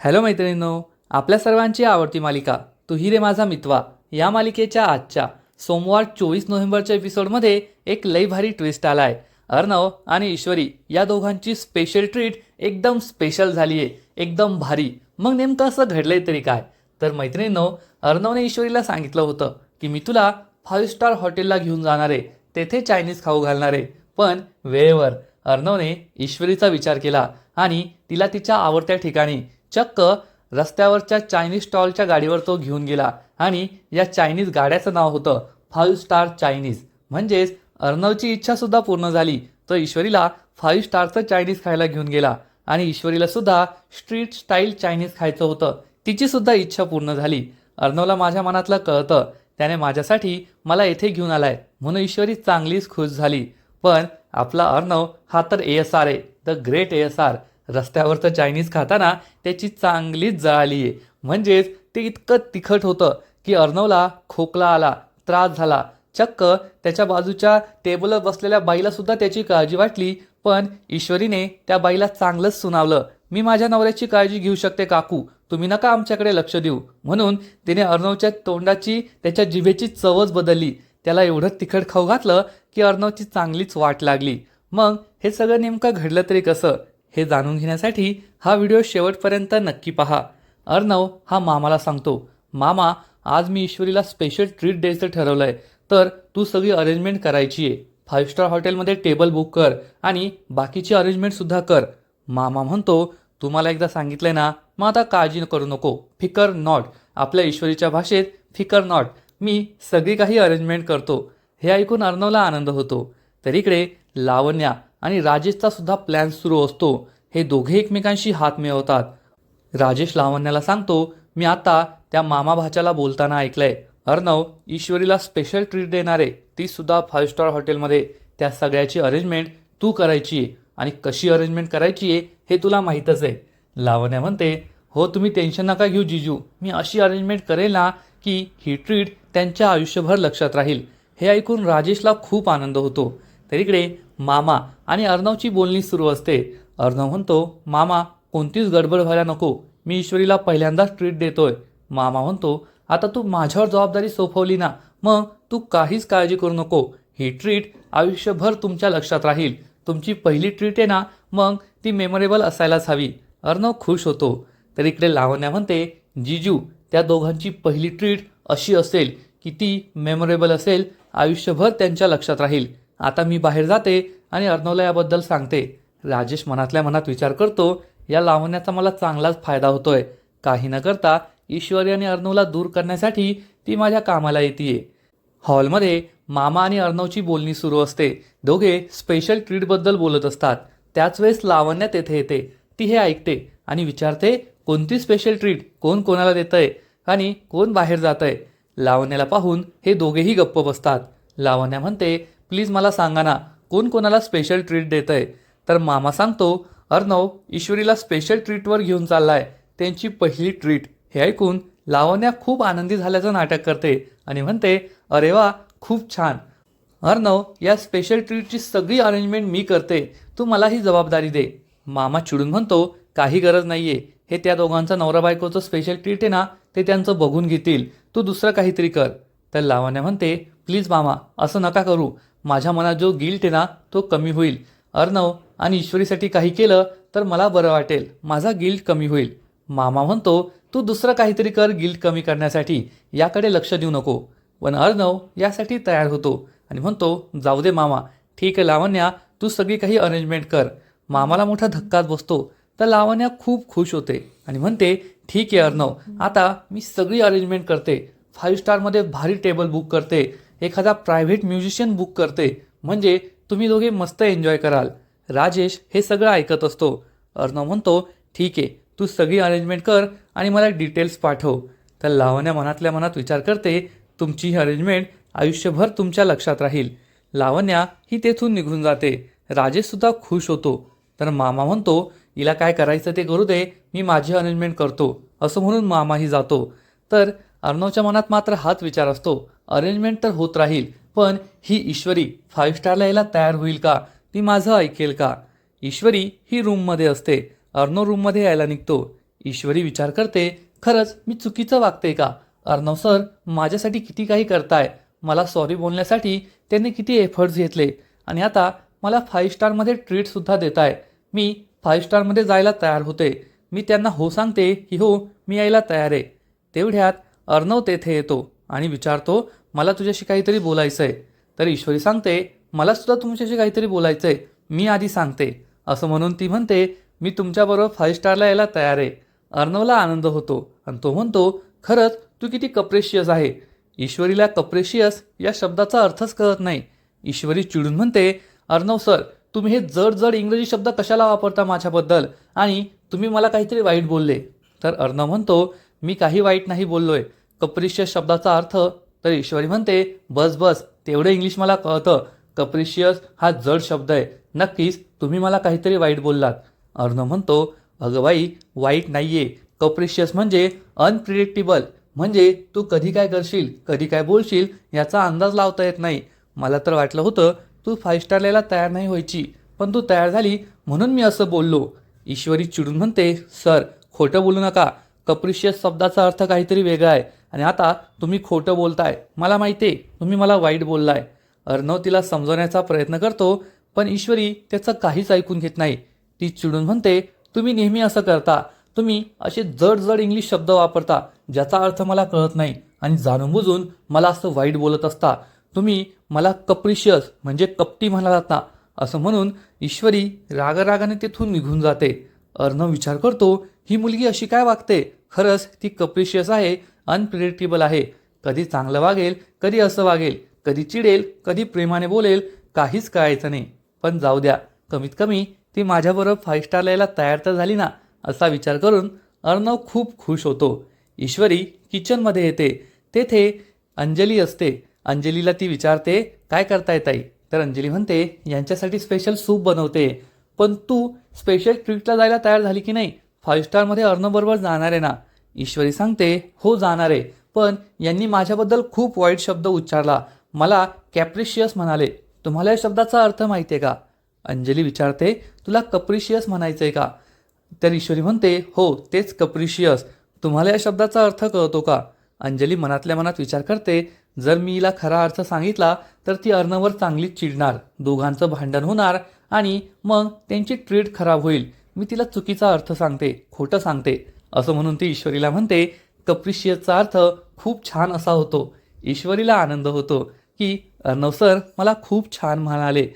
Hello मैत्रिणींनो आपल्या सर्वांची आवडती मालिका तू ही रे माझा मितवा या मालिकेच्या आजच्या सोमवार चोवीस नोव्हेंबरच्या एपिसोडमध्ये एक लई भारी ट्विस्ट आला आहे अर्णव आणि ईश्वरी या दोघांची स्पेशल ट्रीट एकदम स्पेशल झाली आहे एकदम भारी. मग नेमकं असं घडलंय तरी काय? तर मैत्रिणींनो अर्णवने ईश्वरीला सांगितलं होतं की मी तुला फाईव्ह स्टार हॉटेलला घेऊन जाणार आहे तेथे चायनीज खाऊ घालणार आहे. पण वेळेवर अर्णवने ईश्वरीचा विचार केला आणि तिला तिच्या आवडत्या ठिकाणी चक्क रस्त्यावरच्या चायनीज स्टॉलच्या गाडीवर तो घेऊन गेला आणि या चायनीज गाड्याचं नाव होतं फाईव्ह स्टार चायनीज. म्हणजेच अर्णवची इच्छा सुद्धा पूर्ण झाली. तर ईश्वरीला फाईव्ह स्टारचं चायनीज खायला घेऊन गेला आणि ईश्वरीला सुद्धा स्ट्रीट स्टाईल चायनीज खायचं होतं. तिची सुद्धा इच्छा पूर्ण झाली. अर्णवला माझ्या मनातलं कळतं त्याने माझ्यासाठी मला येथे घेऊन आलाय. म्हणून ईश्वरी चांगलीच खुश झाली. पण आपला अर्णव हा तर ए एस आर आहे. The great A S R रस्त्यावरचं Chinese खाताना त्याची चांगलीच जळाली आहे. म्हणजेच ते इतकं तिखट होतं की अर्णवला खोकला आला त्रास झाला. चक्क त्याच्या बाजूच्या टेबलवर बसलेल्या बाईलासुद्धा त्याची काळजी वाटली पण ईश्वरीने त्या बाईला चांगलंच सुनावलं. मी माझ्या नवऱ्याची काळजी घेऊ शकते काकू. तुम्ही नका आमच्याकडे लक्ष देऊ. म्हणून तिने अर्णवच्या तोंडाची त्याच्या जिभेची चवच बदलली. त्याला एवढं तिखट खाऊ घातलं की अर्णवची चांगलीच वाट लागली. मग हे सगळं नेमकं घडलं तरी कसं? हे जाणून घेण्यासाठी हा व्हिडिओ शेवटपर्यंत नक्की पहा. अर्णव हा मामाला सांगतो मामा आज मी ईश्वरीला स्पेशल ट्रीट द्यायचं ठरवलं आहे तर तू सगळी अरेंजमेंट करायची आहे. फाईव्ह स्टार हॉटेलमध्ये टेबल बुक कर आणि बाकीची अरेंजमेंटसुद्धा कर. मामा म्हणतो तुम्हाला एकदा सांगितलंय ना मग आता काळजी करू नको. फिकर नॉट आपल्या ईश्वरीच्या भाषेत फिकर नॉट मी सगळी काही अरेंजमेंट करतो. हे ऐकून अर्णवला आनंद होतो. तर इकडे लावण्या आणि राजेशचा सुद्धा प्लॅन सुरू असतो. हे दोघे एकमेकांशी हात मिळवतात. राजेश लावण्याला सांगतो मी आता त्या मामा भाच्याला बोलताना ऐकलंय. अर्णव ईश्वरीला स्पेशल ट्रीट देणार आहे ती सुद्धा फाईव्ह स्टार हॉटेलमध्ये त्या सगळ्याची अरेंजमेंट तू करायची आहे आणि कशी अरेंजमेंट करायची आहे हे तुला माहीतच आहे. लावण्या म्हणते हो तुम्ही टेन्शन नका घेऊ जिजू. मी अशी अरेंजमेंट करेल ना की ही ट्रीट त्यांच्या आयुष्यभर लक्षात राहील. हे ऐकून राजेशला खूप आनंद होतो. तर इकडे मामा आणि अर्णवची बोलणी सुरू असते. अर्णव म्हणतो मामा कोणतीच गडबड व्हायला नको. मी ईश्वरीला पहिल्यांदाच ट्रीट देतोय. मामा म्हणतो आता तू माझ्यावर जबाबदारी सोपवली ना मग तू काहीच काळजी करू नको. ही ट्रीट आयुष्यभर तुमच्या लक्षात राहील. तुमची पहिली ट्रीट आहे ना मग ती मेमोरेबल असायलाच हवी. अर्णव खुश होतो. तर इकडे लावण्या म्हणते जिजू त्या दोघांची पहिली ट्रीट अशी असेल की ती मेमोरेबल असेल आयुष्यभर त्यांच्या लक्षात राहील. आता मी बाहेर जाते आणि अर्णवला याबद्दल सांगते. राजेश मनातल्या मनात विचार करतो या लावण्याचा मला चांगलाच फायदा होतोय. काही न करता ईश्वरी आणि अर्णवला दूर करण्यासाठी ती माझ्या कामाला येते हॉलमध्ये मामा आणि अर्णवची बोलणी सुरू असते. दोघे स्पेशल ट्रीटबद्दल बोलत असतात. त्याच वेळेस लावण्या तेथे येते. ती हे ऐकते आणि विचारते कोणती स्पेशल ट्रीट कोण कोणाला देतंय? आणि कोण बाहेर जातंय? लावण्याला पाहून हे दोघेही गप्प बसतात. लावण्या म्हणते प्लीज मला सांगा ना कोण कोणाला स्पेशल ट्रीट देतंय? तर मामा सांगतो अर्णव ईश्वरीला स्पेशल ट्रीटवर घेऊन चाललाय. त्यांची पहिली ट्रीट हे ऐकून लावण्या खूप आनंदी झाल्याचं नाटक करते आणि म्हणते अरे वा खूप छान. अर्णव या स्पेशल ट्रीटची सगळी अरेंजमेंट मी करते. तू मला ही जबाबदारी दे. मामा चिडून म्हणतो काही गरज नाहीये. हे त्या दोघांचं नवरा बायकोचं स्पेशल ट्रीट आहे ना ते त्यांचं बघून घेतील. तू दुसरं काहीतरी कर. तर लावण्या म्हणते प्लीज मामा असं नका करू. माझ्या मनात जो गिल्ट आहे ना तो कमी होईल. अर्णव आणि ईश्वरीसाठी काही केलं तर मला बरं वाटेल. माझा गिल्ट कमी होईल. मामा म्हणतो तू दुसरं काहीतरी कर गिल्ट कमी करण्यासाठी. याकडे लक्ष देऊ नको. पण अर्णव यासाठी तयार होतो आणि म्हणतो जाऊ दे मामा. ठीक आहे लावण्या तू सगळी काही अरेंजमेंट कर. मामाला मोठा धक्काच बसतो. तर लावण्या खूप खुश होते आणि म्हणते ठीक आहे अर्णव. आता मी सगळी अरेंजमेंट करते. फाईव्ह स्टारमध्ये भारी टेबल बुक करते. एखादा प्रायव्हेट म्युझिशियन बुक करते. म्हणजे तुम्ही दोघे मस्त एन्जॉय कराल. राजेश हे सगळं ऐकत असतो. अर्णव म्हणतो ठीक आहे तू सगळी अरेंजमेंट कर आणि मला डिटेल्स पाठव. तर लावण्या मनातल्या मनात विचार करते तुमची ही अरेंजमेंट आयुष्यभर तुमच्या लक्षात राहील. लावण्या ही तेथून निघून जाते. राजेशसुद्धा खुश होतो. तर मामा म्हणतो हिला काय करायचं ते करू दे मी माझी अरेंजमेंट करतो. असं म्हणून मामाही जातो. तर अर्णवच्या मनात मात्र हाच विचार असतो अरेंजमेंट तर होत राहील पण ही ईश्वरी फाईव्ह स्टारला यायला तयार होईल का? ती माझं ऐकेल का? ईश्वरी ही रूममध्ये असते अर्णव रूममध्ये यायला निघतो. ईश्वरी विचार करते खरंच मी चुकीचं वागते का? अर्णव सर माझ्यासाठी किती काही करताय. मला सॉरी बोलण्यासाठी त्यांनी किती एफर्ट्स घेतले. आणि आता मला फाईव्ह स्टारमध्ये ट्रीटसुद्धा देत आहे मी फाईव्ह स्टारमध्ये जायला तयार होते. मी त्यांना हो सांगते की हो मी यायला तयार आहे. तेवढ्यात अर्णव तेथे येतो आणि विचारतो मला तुझ्याशी काहीतरी बोलायचं आहे तर ईश्वरी सांगते मलासुद्धा तुमच्याशी काहीतरी बोलायचं आहे मी आधी सांगते. असं म्हणून ती म्हणते मी तुमच्याबरोबर फाईव्ह स्टारला यायला तयार आहे. अर्णवला आनंद होतो आणि तो म्हणतो खरंच तू किती कप्रेशियस आहे. ईश्वरीला कप्रेशियस या शब्दाचा अर्थच कळत नाही. ईश्वरी चिडून म्हणते अर्णव सर तुम्ही हे जड जड इंग्रजी शब्द कशाला वापरता माझ्याबद्दल? आणि तुम्ही मला काहीतरी वाईट बोलले. तर अर्णव म्हणतो मी काही वाईट नाही बोललोय. कप्रिशियस शब्दाचा अर्थ तर ईश्वरी म्हणते बस बस तेवढं इंग्लिश मला कळतं. कप्रिशियस हा जड शब्द आहे. नक्कीच तुम्ही मला काहीतरी वाईट बोललात. अर्णव म्हणतो अगं बाई वाईट नाहीये. कप्रिशियस म्हणजे अनप्रिडिक्टेबल म्हणजे तू कधी काय करशील कधी काय बोलशील याचा अंदाज लावता येत नाही. मला तर वाटलं होतं तू फाईव्ह स्टार यायला तयार नाही व्हायची पण तू तयार झाली म्हणून मी असं बोललो. ईश्वरी चिडून म्हणते सर खोटं बोलू नका. कप्रिशियस शब्दाचा अर्थ काहीतरी वेगळा आहे. आणि आता तुम्ही खोटं बोलताय. मला माहिती आहे तुम्ही मला वाईट बोललाय. अर्णव तिला समजवण्याचा प्रयत्न करतो पण ईश्वरी त्याचं काहीच ऐकून घेत नाही. ती चिडून म्हणते तुम्ही नेहमी असं करता. तुम्ही असे जड जड इंग्लिश शब्द वापरता ज्याचा अर्थ मला कळत नाही. आणि जाणून बुजून मला असं वाईट बोलत असता. तुम्ही मला कप्रिशियस म्हणजे कपटी म्हणालात ना असं म्हणून ईश्वरी रागरागाने तेथून निघून जाते. अर्णव विचार करतो ही मुलगी अशी काय वागते? खरंच ती कप्रिशियस आहे अनप्रिडिक्टेबल आहे. कधी चांगलं वागेल कधी असं वागेल. कधी चिडेल कधी प्रेमाने बोलेल काहीच कळायचं नाही. पण जाऊ द्या कमीत कमी ती माझ्याबरोबर फाईव्ह स्टार लायला तयार तर झाली ना असा विचार करून अर्णव खूप खुश होतो. ईश्वरी किचनमध्ये येते. तेथे अंजली असते. अंजलीला ती विचारते काय करताय ताई? तर अंजली म्हणते यांच्यासाठी स्पेशल सूप बनवते. पण तू स्पेशल ट्रीटला जायला तयार झाली की नाही? फाईव्ह स्टारमध्ये अर्णवबरोबर जाणार आहे ना? ईश्वरी सांगते हो जाणार आहे. पण यांनी माझ्याबद्दल खूप वाईट शब्द उच्चारला. मला कॅप्रिशियस म्हणाले. तुम्हाला या शब्दाचा अर्थ माहिती आहे का? अंजली विचारते तुला कप्रिशियस म्हणायचं आहे का? तर ईश्वरी म्हणते हो तेच कप्रिशियस. तुम्हाला या शब्दाचा अर्थ कळतो का? अंजली मनातल्या मनात विचार करते जर मी हिला खरा अर्थ सांगितला तर ती अर्णवर चांगलीच चिडणार दोघांचं भांडण होणार आणि मग त्यांची ट्रीट खराब होईल. मी तिला चुकीचा अर्थ सांगते खोटं सांगते असं म्हणून ती ईश्वरीला म्हणते कप्रिशियसचा अर्थ खूप छान असा होतो. ईश्वरीला आनंद होतो की अर्णव सर मला खूप छान म्हणाले.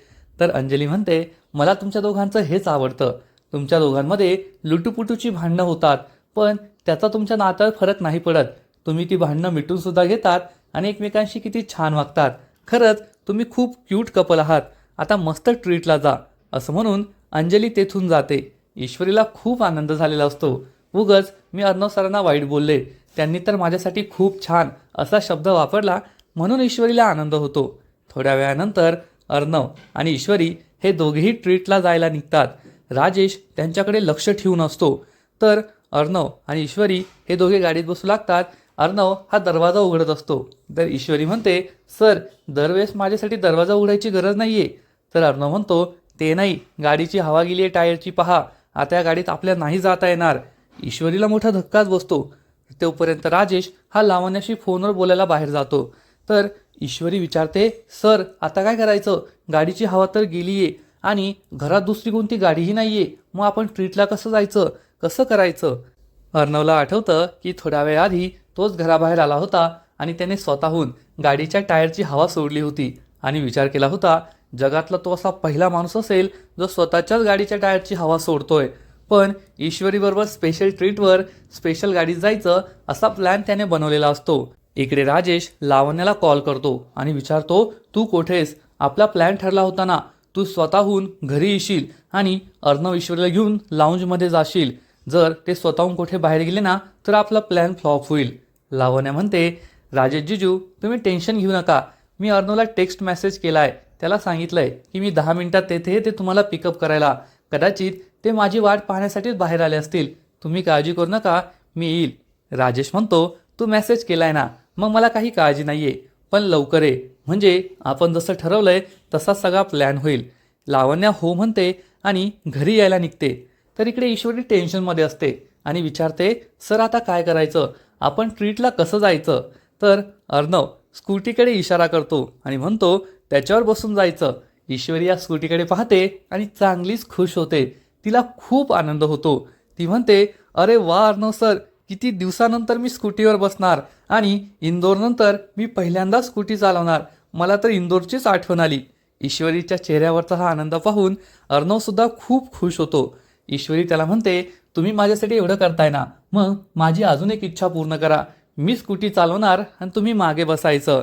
तर अंजली म्हणते मला तुमच्या दोघांचं हेच आवडतं. तुमच्या दोघांमध्ये लुटूपुटूची भांडणं होतात पण त्याचा तुमच्या नात्यावर फरक नाही पडत. तुम्ही ती भांडणं मिटून सुद्धा घेतात आणि एकमेकांशी किती छान वागतात. खरंच तुम्ही खूप क्यूट कपल आहात. आता मस्त ट्रीटला जा. असं म्हणून अंजली तेथून जाते. ईश्वरीला खूप आनंद झालेला असतो. उगच मी अर्णव सरांना वाईट बोलले. त्यांनी तर माझ्यासाठी खूप छान असा शब्द वापरला म्हणून ईश्वरीला आनंद होतो. थोड्या वेळानंतर अर्णव आणि ईश्वरी हे दोघेही ट्रीटला जायला निघतात. राजेश त्यांच्याकडे लक्ष ठेवून असतो. तर अर्णव आणि ईश्वरी हे दोघे गाडीत बसू लागतात. अर्णव हा दरवाजा उघडत असतो. तर ईश्वरी म्हणते सर दरवेळेस माझ्यासाठी दरवाजा उघडायची गरज नाही आहे तर अर्णव म्हणतो ते नाही गाडीची हवा गेली आहे टायरची पहा. आता या गाडीत आपल्या नाही जाता येणार. ईश्वरीला मोठा धक्काच बसतो. तोपर्यंत राजेश हा लावण्याशी फोनवर बोलायला बाहेर जातो. तर ईश्वरी विचारते सर आता काय करायचं? गाडीची हवा तर गेली आहे आणि घरात दुसरी कोणती गाडीही नाही आहे मग आपण ट्रीटला कसं जायचं? कसं करायचं? अर्णवला आठवतं की थोड्या वेळ आधी तोच घराबाहेर आला होता आणि त्याने स्वतःहून गाडीच्या टायरची हवा सोडली होती आणि विचार केला होता जगातला तो असा पहिला माणूस असेल जो स्वतःच्याच गाडीच्या टायरची हवा सोडतोय. पण ईश्वरीबरोबर स्पेशल ट्रीटवर स्पेशल गाडीत जायचं असा प्लॅन त्याने बनवलेला असतो. इकडे राजेश लावण्याला कॉल करतो आणि विचारतो तू कोठेस आपला प्लॅन ठरला होता ना. तू स्वतःहून घरी येशील आणि अर्णव ईश्वरीला घेऊन लाऊंजमध्ये जाशील. जर ते स्वतःहून कुठे बाहेर गेले ना तर आपला प्लॅन फ्लॉप होईल. लावण्या म्हणते राजेश जिजू तुम्ही टेन्शन घेऊ नका. मी अर्णवला टेक्स्ट मेसेज केला आहे त्याला सांगितलं आहे की मी दहा मिनटात तेथे ते तुम्हाला पिकअप करायला. कदाचित ते माझी वाट पाहण्यासाठीच बाहेर आले असतील. तुम्ही काळजी करू नका मी येईल. राजेश म्हणतो तू मेसेज केलाय ना मग मला काही काळजी नाही आहे पण लवकर ये. म्हणजे आपण जसं ठरवलं आहे तसा सगळा प्लॅन होईल. लावण्या हो म्हणते आणि घरी यायला निघते. तर इकडे ईश्वरी टेन्शनमध्ये असते आणि विचारते सर आता काय करायचं? आपण ट्रीटला कसं जायचं? तर अर्णव स्कूटीकडे इशारा करतो. आणि म्हणतो त्याच्यावर बसून जायचं. ईश्वरी या स्कूटीकडे पाहते आणि चांगलीच खुश होते. तिला खूप आनंद होतो. ती म्हणते अरे वा अर्णव सर किती दिवसानंतर मी स्कूटीवर बसणार आणि इंदोरनंतर मी पहिल्यांदा स्कूटी चालवणार. मला तर इंदोरचीच आठवण आली. ईश्वरीच्या चेहऱ्यावरचा हा आनंद पाहून अर्णवसुद्धा खूप खुश होतो. ईश्वरी त्याला म्हणते तुम्ही माझ्यासाठी एवढं करताय ना? मग माझी अजून एक इच्छा पूर्ण करा. मी स्कूटी चालवणार आणि तुम्ही मागे बसायचं.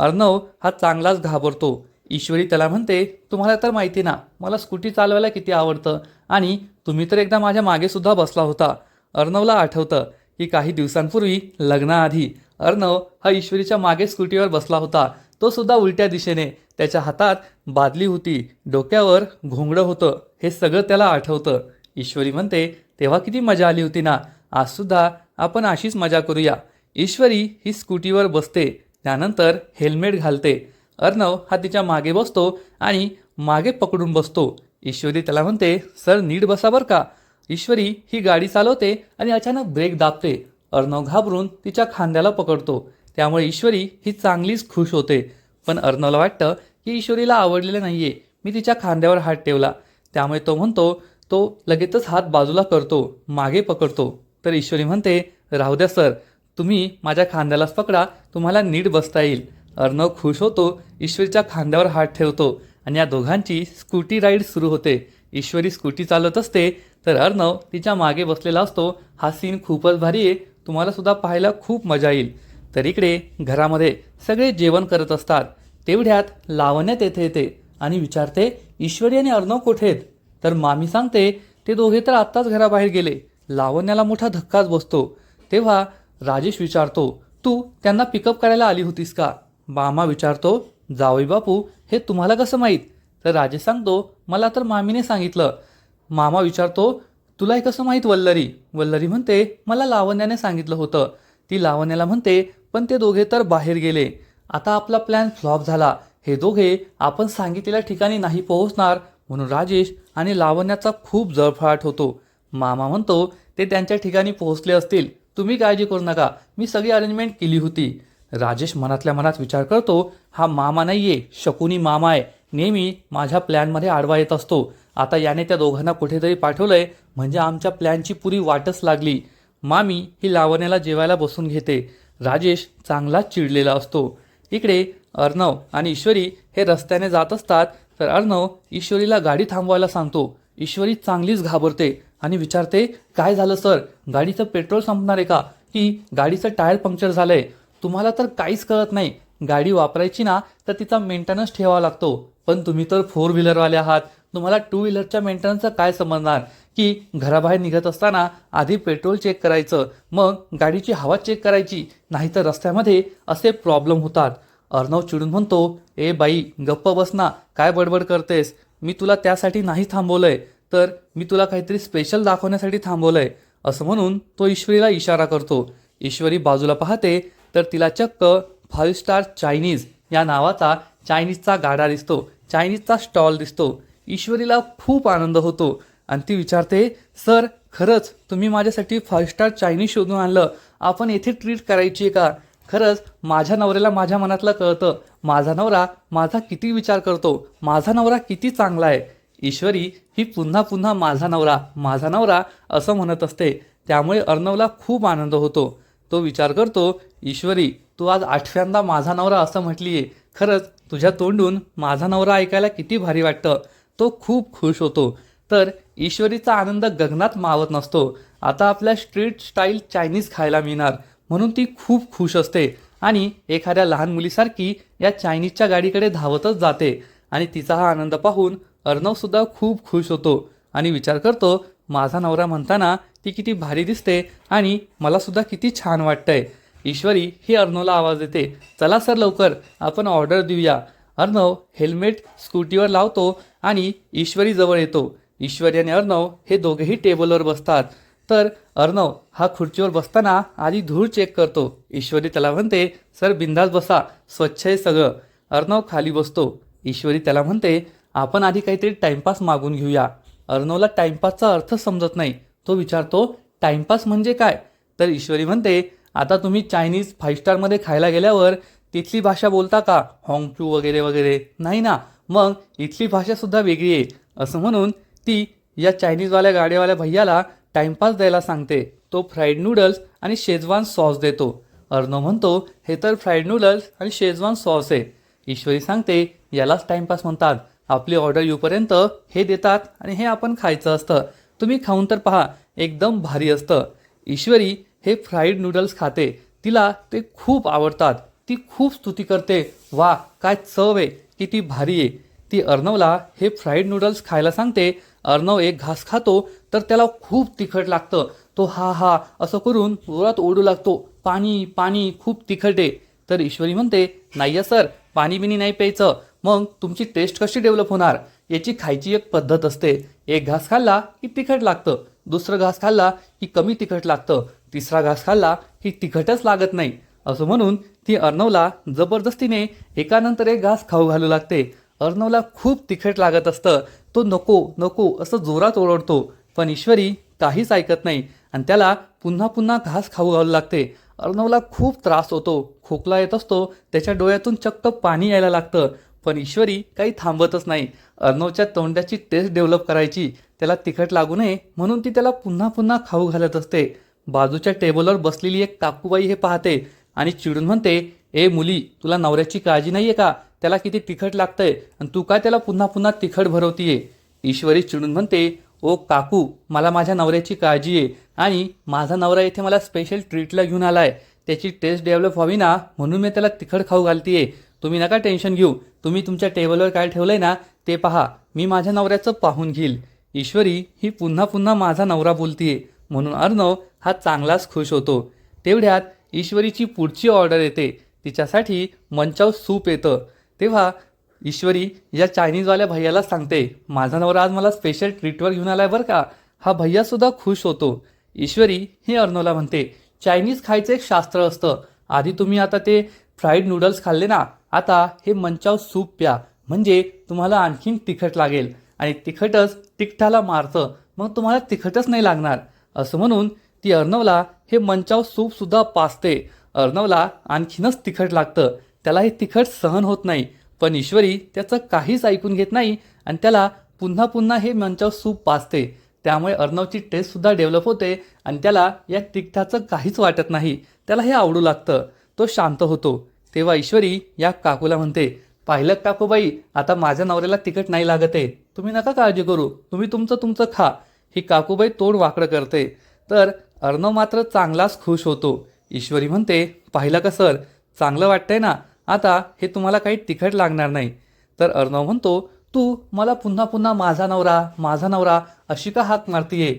अर्णव हा चांगलाच घाबरतो. ईश्वरी त्याला म्हणते तुम्हाला तर माहिती ना मला स्कूटी चालवायला किती आवडतं आणि तुम्ही तर एकदा माझ्या मागेसुद्धा बसला होता. अर्णवला आठवतं की काही दिवसांपूर्वी लग्नाआधी अर्णव हा ईश्वरीच्या मागे स्कूटीवर बसला होता. तो सुद्धा उलट्या दिशेने त्याच्या हातात बादली होती डोक्यावर घोंगडं होतं हे सगळं त्याला आठवतं. ईश्वरी म्हणते तेव्हा किती मजा आली होती ना आजसुद्धा आपण अशीच मजा करूया. ईश्वरी ही स्कूटीवर बसते त्यानंतर हेल्मेट घालते. अर्णव हा तिच्यामागे बसतो आणि मागे पकडून बसतो. ईश्वरी त्याला म्हणते सर नीट बसा बरं का. ईश्वरी ही गाडी चालवते आणि अचानक ब्रेक दाबते. अर्णव घाबरून तिच्या खांद्याला पकडतो. त्यामुळे ईश्वरी ही चांगलीच खुश होते. पण अर्णवला वाटतं की ईश्वरीला आवडलेलं नाही आहे मी तिच्या खांद्यावर हात ठेवला. त्यामुळे तो म्हणतो तो लगेचच हात बाजूला करतो मागे पकडतो. तर ईश्वरी म्हणते राहू द्या सर. तुम्ही माझ्या खांद्यालाच पकडा तुम्हाला नीट बसता येईल. अर्णव खुश होतो ईश्वरीच्या खांद्यावर हात ठेवतो आणि या दोघांची स्कूटी राईड सुरू होते. ईश्वरी स्कूटी चालत असते तर अर्णव तिच्यामागे बसलेला असतो. हा सीन खूपच भारी आहे तुम्हाला सुद्धा पाहायला खूप मजा येईल. तर इकडे घरामध्ये सगळे जेवण करत असतात. तेवढ्यात लावण्या तेथे येते आणि विचारते ईश्वरी आणि अर्णव कुठे आहेत? तर मामी सांगते ते दोघे तर आत्ताच घराबाहेर गेले. लावण्याला मोठा धक्काच बसतो. तेव्हा राजेश विचारतो तू त्यांना पिकअप करायला आली होतीस का? मामा विचारतो जावई बापू हे तुम्हाला कसं माहीत? तर राजेश सांगतो मला तर मामीने सांगितलं. मामा विचारतो तुला हे कसं माहीत वल्लरी? वल्लरी म्हणते मला लावण्याने सांगितलं होतं. ती लावण्याला म्हणते पण ते दोघे तर बाहेर गेले. आता आपला प्लॅन फ्लॉप झाला. हे दोघे आपण सांगितलेल्या ठिकाणी नाही पोहोचणार. म्हणून राजेश आणि लावण्याचा खूप जळफळाट होतो. मामा म्हणतो ते त्यांच्या ठिकाणी पोहोचले असतील. तुम्ही काळजी करू नका. मी सगळी अरेंजमेंट केली होती. राजेश मनातल्या मनात विचार करतो हा मामा नाही आहे शकुनी मामा आहे. नेहमी माझ्या प्लॅनमध्ये आडवा येत असतो. आता याने त्या दोघांना कुठेतरी पाठवलंय म्हणजे आमच्या प्लॅनची पुरी वाटच लागली. मामी ही लावण्याला जेवायला बसून घेते. राजेश चांगलाच चिडलेला असतो. इकडे अर्णव आणि ईश्वरी हे रस्त्याने जात असतात तर अर्णव ईश्वरीला गाडी थांबवायला सांगतो. ईश्वरी चांगलीच घाबरते. आणि विचारते काय झालं सर? गाडीचं पेट्रोल संपणार आहे का? की गाडीचं टायर पंक्चर झालं आहे तुम्हाला तर काहीच कळत नाही. गाडी वापरायची ना तर तिचा मेंटेनन्स ठेवावा लागतो. पण तुम्ही तर फोर व्हीलरवाले आहात. तुम्हाला टू व्हीलरच्या मेंटेनन्सचं काय समजणार? की घराबाहेर निघत असताना आधी पेट्रोल चेक करायचं मग गाडीची हवा चेक करायची नाहीतर रस्त्यामध्ये असे प्रॉब्लेम होतात. अर्णव चिडून म्हणतो ए बाई गप्प बस ना. काय बडबड करतेस? मी तुला त्यासाठी नाही थांबवलंय. तर मी तुला काहीतरी स्पेशल दाखवण्यासाठी थांबवलंय असं म्हणून तो ईश्वरीला इशारा करतो. ईश्वरी बाजूला पाहते तर तिला चक्क फाईव्ह स्टार चायनीज या नावाचा चायनीजचा गाडा दिसतो चायनीजचा स्टॉल दिसतो. ईश्वरीला खूप आनंद होतो आणि ती विचारते सर खरंच तुम्ही माझ्यासाठी फाईव्ह स्टार चायनीज शोधून आणलं. आपण येथे ट्रीट करायची आहे का? खरंच माझ्या नवऱ्याला माझ्या मनातलं कळतं. माझा नवरा माझा किती विचार करतो. माझा नवरा किती चांगला आहे. ईश्वरी ही पुन्हा पुन्हा माझा नवरा माझा नवरा असं म्हणत असते. त्यामुळे अर्णवला खूप आनंद होतो. तो विचार करतो ईश्वरी तू आज आठव्यांदा माझा नवरा असं म्हटली आहे खरंच तुझ्या तोंडून माझा नवरा ऐकायला किती भारी वाटतं. तो खूप खुश होतो. तर ईश्वरीचा आनंद गगनात मावत नसतो. आता आपल्या स्ट्रीट स्टाईल चायनीज खायला मिळणार म्हणून ती खूप खुश असते आणि एखाद्या लहान मुलीसारखी या चायनीजच्या गाडीकडे धावतच जाते आणि तिचा हा आनंद पाहून अर्णवसुद्धा खूप खुश होतो आणि विचार करतो माझा नवरा म्हणताना ती किती भारी दिसते आणि मला सुद्धा किती छान वाटतंय. ईश्वरी ही अर्णवला आवाज देते चला सर लवकर आपण ऑर्डर देऊया. अर्णव हेल्मेट स्कूटीवर लावतो आणि ईश्वरी जवळ येतो. ईश्वरी आणि अर्णव हे दोघेही टेबलवर बसतात. तर अर्णव हा खुर्चीवर बसताना आधी धूळ चेक करतो. ईश्वरी त्याला म्हणते सर बिंदास बसा स्वच्छ आहे सगळं. अर्णव खाली बसतो. ईश्वरी त्याला म्हणते आपण आधी काहीतरी टाइमपास मागून घेऊया. अर्णवला टाइमपासचा अर्थ समजत नाही. तो विचारतो टाइमपास म्हणजे काय? तर ईश्वरी म्हणते आता तुम्ही चायनीज फाईव्ह स्टारमध्ये खायला गेल्यावर तिथली भाषा बोलता का? हॉंगचू वगैरे वगैरे. नाही ना. मग इथली भाषासुद्धा वेगळी आहे. असं म्हणून ती या चायनीजवाल्या गाडीवाल्या भैयाला टाइमपास द्यायला सांगते. तो फ्राईड नूडल्स आणि शेजवान सॉस देतो. अर्णव म्हणतो हे तर फ्राईड नूडल्स आणि शेजवान सॉस आहे. ईश्वरी सांगते यालाच टाइमपास म्हणतात. आपली ऑर्डर येऊपर्यंत हे देतात आणि हे आपण खायचं असतं. तुम्ही खाऊन तर पहा एकदम भारी असतं. ईश्वरी हे फ्राईड नूडल्स खाते. तिला ते खूप आवडतात. ती खूप स्तुती करते. वा काय चव आहे. किती भारी आहे. ती अर्णवला हे फ्राईड नूडल्स खायला सांगते. अर्णव एक घास खातो तर त्याला खूप तिखट लागतं. तो हा हा असं करून जोरात ओढू लागतो. पाणी पाणी खूप तिखट आहे. तर ईश्वरी म्हणते नाही सर पाणी बिनी नाही प्यायचं. मग तुमची टेस्ट कशी डेव्हलप होणार? याची खायची एक पद्धत असते. एक घास खाल्ला की तिखट लागतं. दुसरं घास खाल्ला की कमी तिखट लागतं. तिसरा घास खाल्ला की तिखटच लागत नाही. असं म्हणून ती अर्णवला जबरदस्तीने एकानंतर एक घास खाऊ घालू लागते. अर्णवला खूप तिखट लागत असतं. तो नको नको असं जोरात ओरडतो. पण ईश्वरी काहीच ऐकत नाही आणि त्याला पुन्हा पुन्हा घास खाऊ घालू लागते. अर्णवला खूप त्रास होतो. खोकला येत असतो. त्याच्या डोळ्यातून चक्क पाणी यायला लागतं. पण ईश्वरी काही थांबतच नाही. अर्णवच्या तोंडाची टेस्ट डेव्हलप करायची. त्याला तिखट लागू नये म्हणून ती त्याला पुन्हा पुन्हा खाऊ घालत असते. बाजूच्या टेबलवर बसलेली एक काकूबाई हे पाहते आणि चिडून म्हणते ए मुली तुला नवऱ्याची काळजी नाहीये का? त्याला किती तिखट लागतंय आणि तू काय त्याला पुन्हा पुन्हा तिखट भरवतीये? ईश्वरी चिडून म्हणते ओ काकू मला माझ्या नवऱ्याची काळजी आहे आणि माझा नवरा इथे मला स्पेशल ट्रीटला घेऊन आलाय. त्याची टेस्ट डेव्हलप व्हावी ना म्हणून मी त्याला तिखट खाऊ घालतीये. तुम्ही नका टेन्शन घेऊ. तुम्ही तुमच्या टेबलवर काय ठेवलंय ना ते पहा. मी माझ्या नवऱ्याचं पाहून घेईल. ईश्वरी ही पुन्हा पुन्हा माझा नवरा बोलतीये. म्हणून अर्णव हा चांगलाच खुश होतो. तेवढ्यात ईश्वरीची पुढची ऑर्डर येते. तिच्यासाठी मंचाव सूप येतं. तेव्हा ईश्वरी या चायनीजवाल्या भैयाला सांगते माझा नवरा आज मला स्पेशल ट्रीटवर घेऊन आलाय बरं का? हा भैयासुद्धा खुश होतो. ईश्वरी हे अर्णवला म्हणते चायनीज खायचं एक शास्त्र असतं. आधी तुम्ही आता ते फ्राईड नूडल्स खाल्ले ना आता हे मंचाव सूप प्या. म्हणजे तुम्हाला आणखीन तिखट लागेल. आणि तिखटच तिखटाला मारतं. मग तुम्हाला तिखटच नाही लागणार. असं म्हणून ती अर्णवला हे मंचाव सूपसुद्धा पाचते अर्णवला आणखीनच तिखट लागतं. त्याला हे तिखट सहन होत नाही. पण ईश्वरी त्याचं काहीच ऐकून घेत नाही आणि त्याला पुन्हा पुन्हा हे मंचाव सूप पाचते त्यामुळे अर्णवची टेस्टसुद्धा डेव्हलप होते आणि त्याला या तिखटाचं काहीच वाटत नाही. त्याला हे आवडू लागतं. तो शांत होतो. तेव्हा ईश्वरी या काकूला म्हणते पाहिलं काकूबाई आता माझ्या नवऱ्याला तिखट नाही लागत. आहे तुम्ही नका काळजी करू. तुम्ही तुमचं तुमचं खा. ही काकूबाई तोड वाकडं करते. तर अर्णव मात्र चांगलाच खुश होतो. ईश्वरी म्हणते पाहिलं का सर? चांगलं वाटतंय ना? आता हे तुम्हाला काही तिखट लागणार नाही. तर अर्णव म्हणतो तू मला पुन्हा पुन्हा माझा नवरा माझा नवरा अशी का हाक मारतीये?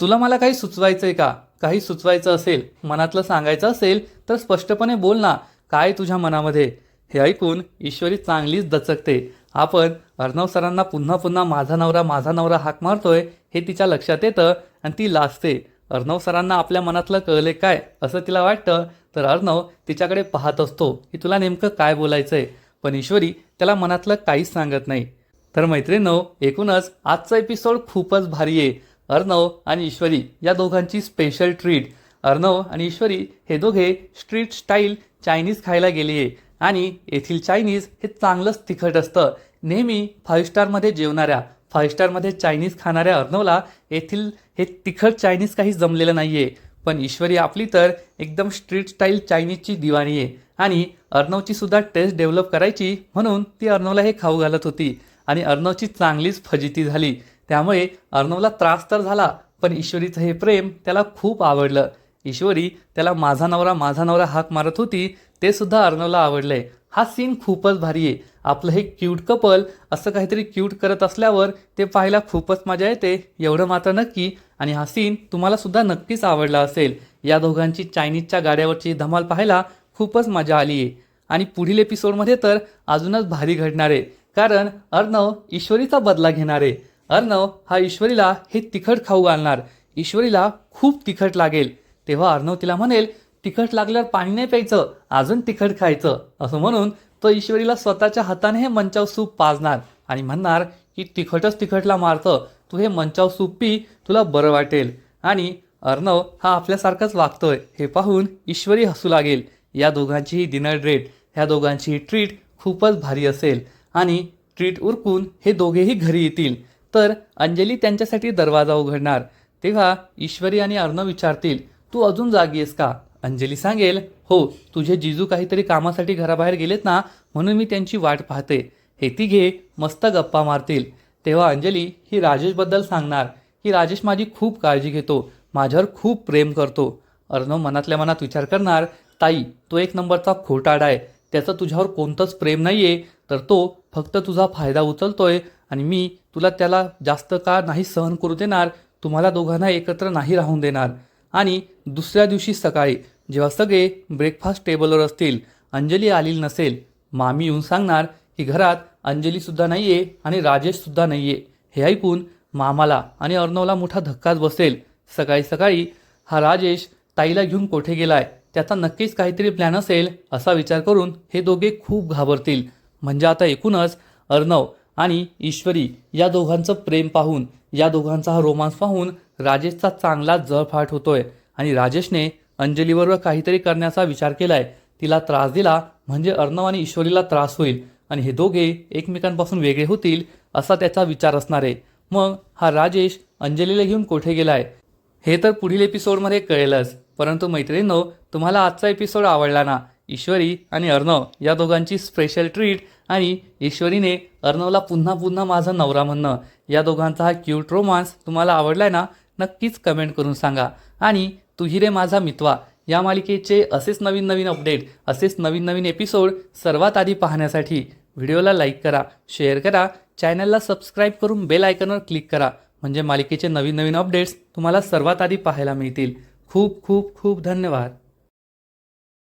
तुला मला काही सुचवायचंय का? काही सुचवायचं असेल मनातलं सांगायचं असेल तर स्पष्टपणे बोल ना. काय तुझ्या मनामध्ये? हे ऐकून ईश्वरी चांगलीच दचकते. आपण अर्णव सरांना पुन्हा पुन्हा माझा नवरा माझा नवरा हाक मारतोय हे तिच्या लक्षात येतं आणि ती लाजते. अर्णव सरांना आपल्या मनातलं कळले काय? असं तिला वाटतं. तर अर्णव तिच्याकडे पाहत असतो की तुला नेमकं काय बोलायचंय? पण ईश्वरी त्याला मनातलं काहीच सांगत नाही. तर मैत्रिणो एकूणच आजचा एपिसोड खूपच भारी आहे. अर्णव आणि ईश्वरी या दोघांची स्पेशल ट्रीट अर्णव आणि ईश्वरी हे दोघे स्ट्रीट स्टाईल चायनीज खायला गेले आहे आणि येथील चायनीज हे चांगलंच तिखट असतं. नेहमी फाईव्ह स्टारमध्ये जेवणाऱ्या फाईव्ह स्टारमध्ये चायनीज खाणाऱ्या अर्णवला येथील हे तिखट चायनीज काही जमलेलं नाही आहे पण ईश्वरी आपली तर एकदम स्ट्रीट स्टाईल चायनीजची दिवाणी आहे आणि अर्णवची सुद्धा टेस्ट डेव्हलप करायची म्हणून ती अर्णवला हे खाऊ घालत होती. आणि अर्णवची चांगलीच फजिती झाली. त्यामुळे अर्णवला त्रास तर झाला पण ईश्वरीचं हे प्रेम त्याला खूप आवडलं. ईश्वरी त्याला माझा नवरा माझा नवरा हाक मारत होती ते सुद्धा अर्णवला आवडलंय हा सीन खूपच भारी आहे. आपलं हे क्यूट कपल असं काहीतरी क्यूट करत असल्यावर ते पाहायला खूपच मजा येते एवढं मात्र नक्की. आणि हा सीन तुम्हाला सुद्धा नक्कीच आवडला असेल. या दोघांची चायनीजच्या गाड्यावरची धमाल पाहायला खूपच मजा आली आहे. आणि पुढील एपिसोडमध्ये तर अजूनच भारी घडणार आहे. कारण अर्णव ईश्वरीचा बदला घेणार आहे. अर्णव हा ईश्वरीला हे तिखट खाऊ घालणार. ईश्वरीला खूप तिखट लागेल. तेव्हा अर्णव तिला म्हणेल तिखट लागल्यावर पाणी नाही प्यायचं अजून तिखट खायचं. असं म्हणून तो ईश्वरीला स्वतःच्या हाताने हे मंचाव सूप पाजणार आणि म्हणणार की तिखटच तिखटला मारतं तू हे मंचाव सूप पी तुला बरं वाटेल. आणि अर्णव हा आपल्यासारखाच वागतोय हे पाहून ईश्वरी हसू लागेल. या दोघांचीही डिनर डेट ह्या दोघांचीही ट्रीट खूपच भारी असेल. आणि ट्रीट उरकून हे दोघेही घरी येतील. तर अंजली त्यांच्यासाठी दरवाजा उघडणार. तेव्हा ईश्वरी आणि अर्णव विचारतील तू अजून जागी आहेस का? अंजली सांगेल हो तुझे जिजू काहीतरी कामासाठी घराबाहेर गेलेत ना म्हणून मी त्यांची वाट पाहते. हे तिघे मस्त गप्पा मारतील. तेव्हा अंजली ही राजेशबद्दल सांगणार. की राजेश माझी खूप काळजी घेतो. माझ्यावर खूप प्रेम करतो. अर्णव मनातल्या मनात विचार करणार ताई तो एक नंबरचा खोटाडा आहे. त्याचं तुझ्यावर कोणतंच प्रेम नाही आहे तर तो फक्त तुझा फायदा उचलतोय आणि मी तुला त्याला जास्त काळ नाही सहन करू देणार. तुम्हाला दोघांना एकत्र नाही राहून देणार. आणि दुसऱ्या दिवशी सकाळी जेव्हा सगळे ब्रेकफास्ट टेबलवर असतील अंजली आलेली नसेल मामी येऊन सांगणार की घरात अंजलीसुद्धा नाही आहे आणि राजेशसुद्धा नाही आहे हे ऐकून मामाला आणि अर्णवला मोठा धक्काच बसेल. सकाळी सकाळी हा राजेश ताईला घेऊन कोठे गेलाय? त्याचा नक्कीच काहीतरी प्लॅन असेल असा विचार करून हे दोघे खूप घाबरतील. म्हणजे आता एकूणच अर्णव आणि ईश्वरी या दोघांचं प्रेम पाहून या दोघांचा हा रोमांस पाहून राजेशचा चांगला जळफाट होतोय आणि राजेशने अंजलीबरोबर काहीतरी करण्याचा विचार केलाय. तिला त्रास दिला म्हणजे अर्णव आणि ईश्वरीला त्रास होईल आणि हे दोघे एकमेकांपासून वेगळे होतील असा त्याचा विचार असणार आहे. मग हा राजेश अंजलीला घेऊन कोठे गेलाय? हे तर पुढील एपिसोडमध्ये कळेलच. परंतु मैत्रिणींनो तुम्हाला आजचा एपिसोड आवडला ना? ईश्वरी आणि अर्णव या दोघांची स्पेशल ट्रीट आणि ईश्वरीने अर्णवला पुन्हा पुन्हा माझा नवरा म्हणणं. या दोघांचा हा क्यूट रोमांस तुम्हाला आवडलाय ना? नक्कीच कमेंट करून सांगा. आणि तुही रे माझा मितवा. या मालिकेचे असेच नवीन नवीन अपडेट असेच नवीन नवीन एपिसोड सर्वात आधी पाहण्यासाठी व्हिडिओला लाईक करा शेअर करा चॅनलला सबस्क्राईब करून बेल आयकनवर क्लिक करा. म्हणजे मालिकेचे नवीन नवीन अपडेट्स तुम्हाला सर्वात आधी पाहायला मिळतील. खूप खूप खूप धन्यवाद.